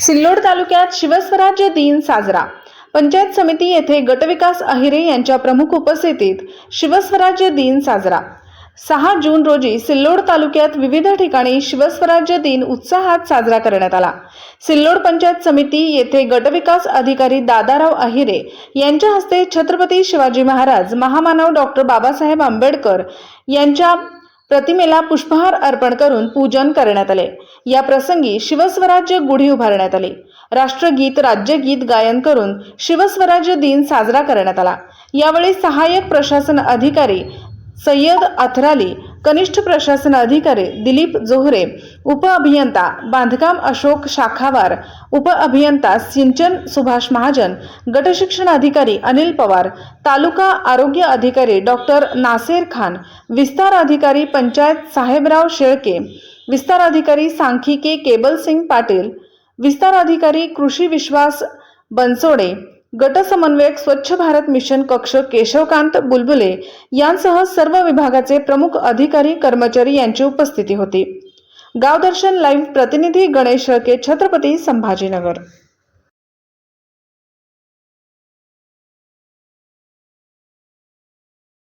सिल्लोड तालुक्यात शिवस्वराज्य दिन साजरा. पंचायत समिती येथे गटविकास अहिरे यांच्या प्रमुख उपस्थितीत शिवस्वराज्य दिन साजरा. सहा जून रोजी सिल्लोड तालुक्यात विविध ठिकाणी शिवस्वराज्य दिन उत्साहात साजरा करण्यात आला. सिल्लोड पंचायत समिती येथे गटविकास अधिकारी दादाराव अहिरे यांच्या हस्ते छत्रपती शिवाजी महाराज महामानव डॉक्टर बाबासाहेब आंबेडकर यांच्या प्रतिमेला पुष्पहार अर्पण करून पूजन करण्यात आले. या प्रसंगी शिवस्वराज्य गुढी उभारण्यात आली. राष्ट्रगीत राज्यगीत गायन करून शिवस्वराज्य दिन साजरा करण्यात आला. यावेळी सहाय्यक प्रशासन अधिकारी सय्यद अथराली कनिष्ठ प्रशासन अधिकारी दिलीप जोहरे उपअभियंता बांधकाम अशोक शाखावार उपअभियंता सिंचन सुभाष महाजन गटशिक्षण अधिकारी अनिल पवार तालुका आरोग्य अधिकारी डॉक्टर नासेर खान विस्तार अधिकारी पंचायत साहेबराव शेळके विस्तार अधिकारी सांख्यिकी केबलसिंग पाटील विस्तार अधिकारी कृषी विश्वास बनसोडे गट समन्वयक स्वच्छ भारत मिशन कक्ष केशवकांत बुलबुले यांसह सर्व विभागाचे प्रमुख अधिकारी कर्मचारी यांची उपस्थिती होती. गावदर्शन लाईव्ह प्रतिनिधी गणेश शेळके छत्रपती संभाजीनगर.